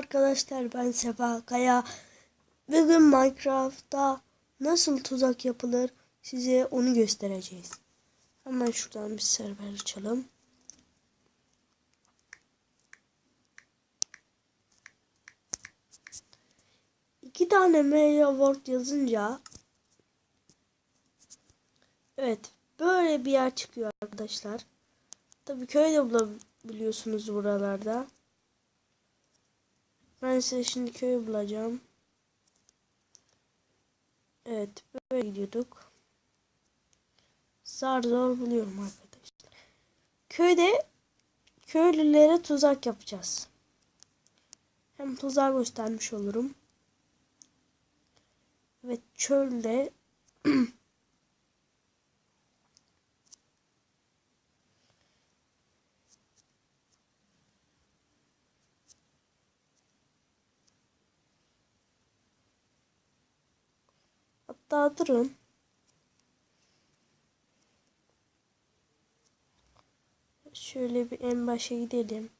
Arkadaşlar ben Sefa Kaya. Bugün Minecraft'ta nasıl tuzak yapılır size onu göstereceğiz. Hemen şuradan bir server açalım. İki tane Mail Word yazınca Evet böyle bir yer çıkıyor arkadaşlar. Tabii köy de bulabiliyorsunuz buralarda. Ben size şimdi köy bulacağım. Evet böyle gidiyorduk. Zar zor buluyorum arkadaşlar. Köyde köylülere tuzak yapacağız. Hem tuzak göstermiş olurum. Evet çölde Hatta durun. Şöyle bir en başa gidelim.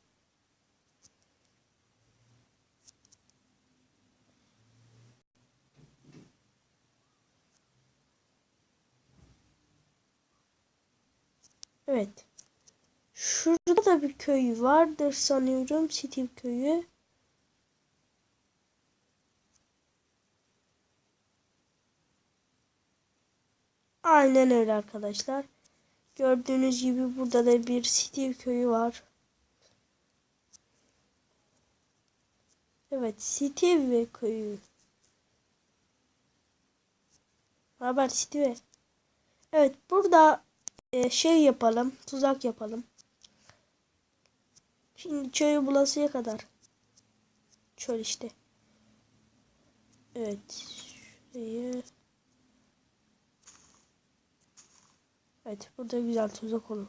Evet. Şurada da bir köy vardır sanıyorum. Steve köyü. Aynen öyle arkadaşlar. Gördüğünüz gibi burada da bir Steve köyü var. Evet Steve köyü. Haber Steve. Evet burada e, şey yapalım. Tuzak yapalım. Şimdi çöyü bulasıya kadar. Çöl işte. Evet. Şurayı Evet burada güzel tuzak olur.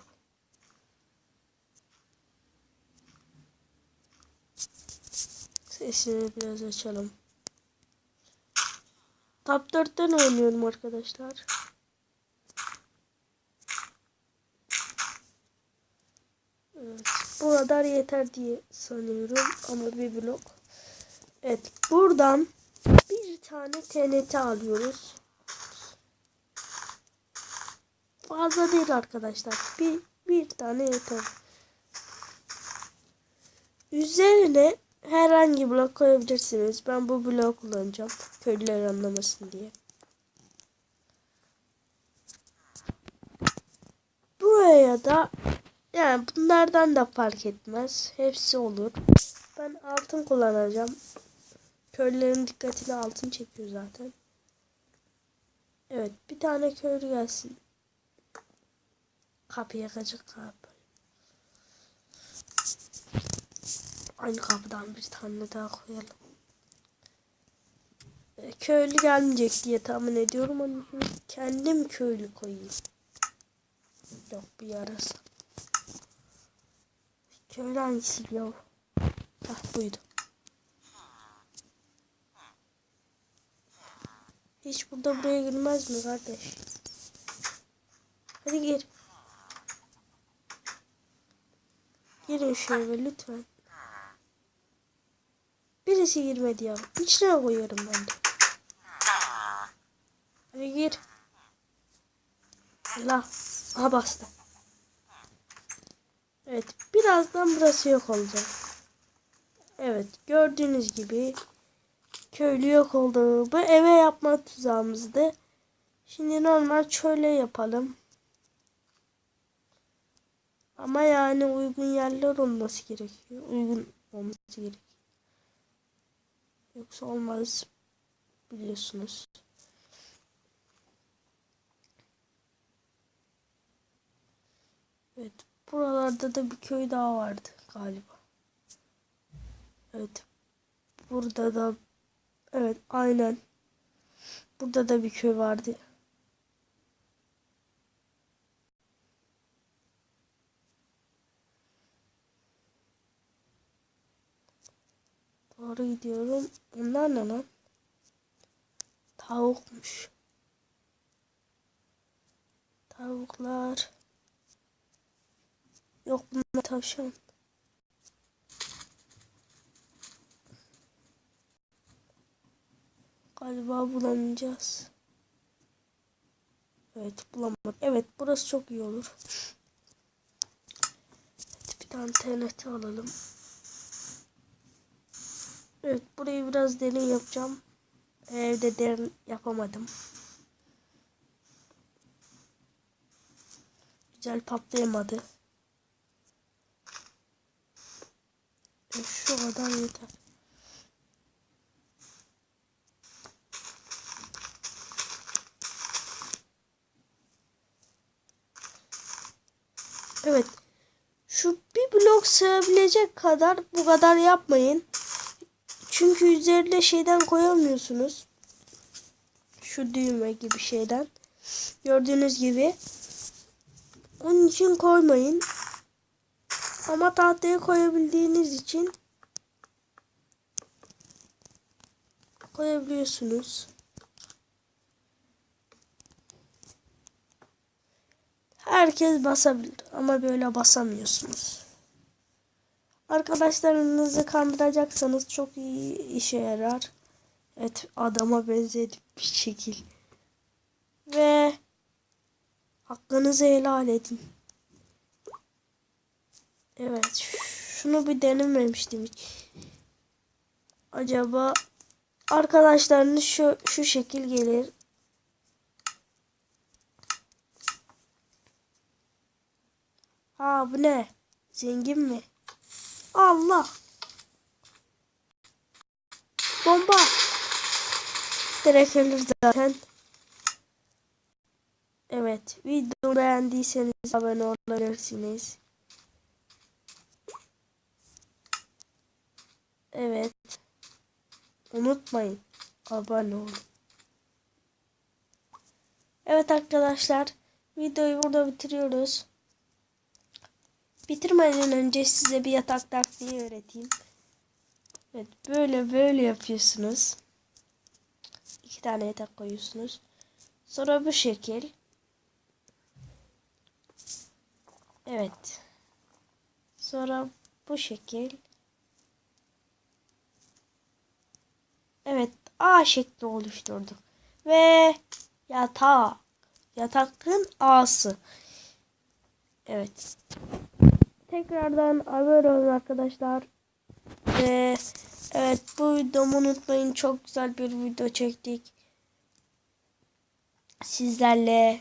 Sesini biraz açalım. Top 4'ten oynuyorum arkadaşlar. Evet, bu kadar yeter diye sanıyorum ama bir blok. Evet buradan bir tane TNT alıyoruz. Fazla değil arkadaşlar. Bir, bir tane yeter. Üzerine herhangi blok koyabilirsiniz. Ben bu bloğu kullanacağım. Köylüler anlamasın diye. Buraya da yani bunlardan da fark etmez. Hepsi olur. Ben altın kullanacağım. Köylülerin dikkatini altın çekiyor zaten. Evet bir tane köylü gelsin. Kapıya kaçık kapı. Aynı kapıdan bir tane daha koyalım. E, köylü gelmeyecek diye tahmin ediyorum ama kendim köylü koyayım. Yok bir yarası. Köylü hangisi ya? Hah buydu. Hiç burada buraya girmez mi kardeş? Hadi gir. Girin şöyle lütfen. Birisi girmedi ya. İçine koyuyorum ben de. Hadi gir. Allah. Aha bastı. Evet. Birazdan burası yok olacak. Evet. Gördüğünüz gibi köylü yok oldu. Bu eve yapma tuzağımızdı. Şimdi normal şöyle yapalım. Ama yani uygun yerler olması gerekiyor. Uygun olması gerekiyor. Yoksa olmaz. Biliyorsunuz. Evet. Buralarda da bir köy daha vardı galiba. Evet. Burada da evet aynen. Burada da bir köy vardı. Doğru gidiyorum. Bunlar ne lan? Tavukmuş. Tavuklar. Yok bunlar tavşan. Galiba bulamayacağız. Evet bulamadık. Evet burası çok iyi olur. Evet, bir tane TNT alalım. Evet burayı biraz derin yapacağım. Evde derin yapamadım. Güzel patlayamadı. Şu kadar yeter. Evet. Şu bir blok sığabilecek kadar bu kadar yapmayın. Çünkü üzerine şeyden koyamıyorsunuz. Şu düğme gibi şeyden. Gördüğünüz gibi. Onun için koymayın. Ama tahtaya koyabildiğiniz için koyabiliyorsunuz. Herkes basabilir ama böyle basamıyorsunuz. Arkadaşlarınızı kandıracaksanız çok iyi işe yarar. Evet adama benzedik bir şekil. Ve hakkınızı helal edin. Evet şunu bir denememiştim hiç. Acaba arkadaşlarınız şu, şu şekil gelir. Ha bu ne? Zengin mi? Allah. Bomba. Direkt ölür zaten. Evet. Videoyu beğendiyseniz abone olabilirsiniz. Evet. Unutmayın. Abone olun. Evet arkadaşlar. Videoyu burada bitiriyoruz. Bitirmeden önce size bir yatak taktiği öğreteyim. Evet böyle böyle yapıyorsunuz. İki tane yatak koyuyorsunuz. Sonra bu şekil. Evet. Sonra bu şekil. Evet A şekli oluşturduk. Ve yatağı. Yatakın A'sı. Evet. Tekrardan abone olun arkadaşlar. Ve evet bu videomu unutmayın. Çok güzel bir video çektik. Sizlerle